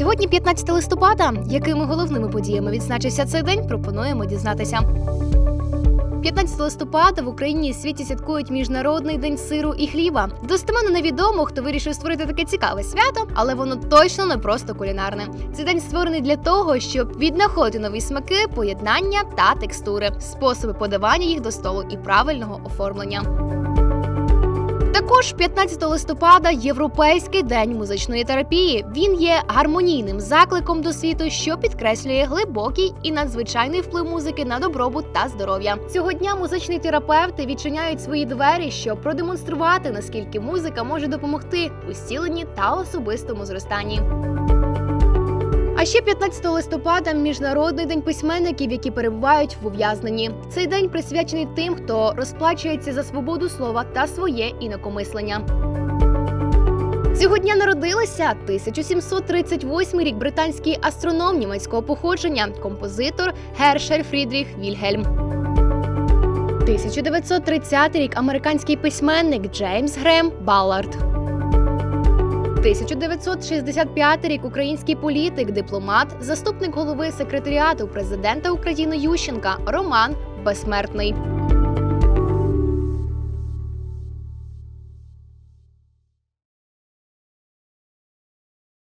Сьогодні 15 листопада. Якими головними подіями відзначився цей день, пропонуємо дізнатися. 15 листопада в Україні і світі святкують міжнародний день сиру і хліба. Достеменно невідомо, хто вирішив створити таке цікаве свято, але воно точно не просто кулінарне. Цей день створений для того, щоб віднаходити нові смаки, поєднання та текстури, способи подавання їх до столу і правильного оформлення. Також 15 листопада Європейський день музичної терапії. Він є гармонійним закликом до світу, що підкреслює глибокий і надзвичайний вплив музики на добробут та здоров'я. Цього дня музичні терапевти відчиняють свої двері, щоб продемонструвати наскільки музика може допомогти у зціленні та особистому зростанні. А ще 15 листопада міжнародний день письменників, які перебувають в ув'язненні. Цей день присвячений тим, хто розплачується за свободу слова та своє інакомислення. Цього дня народилися 1738 рік британський астроном німецького походження, композитор Гершель Фрідріх Вільгельм. 1930 рік американський письменник Джеймс Грем Баллард. 1965 рік український політик, дипломат, заступник голови секретаріату президента України Ющенка Роман Безсмертний.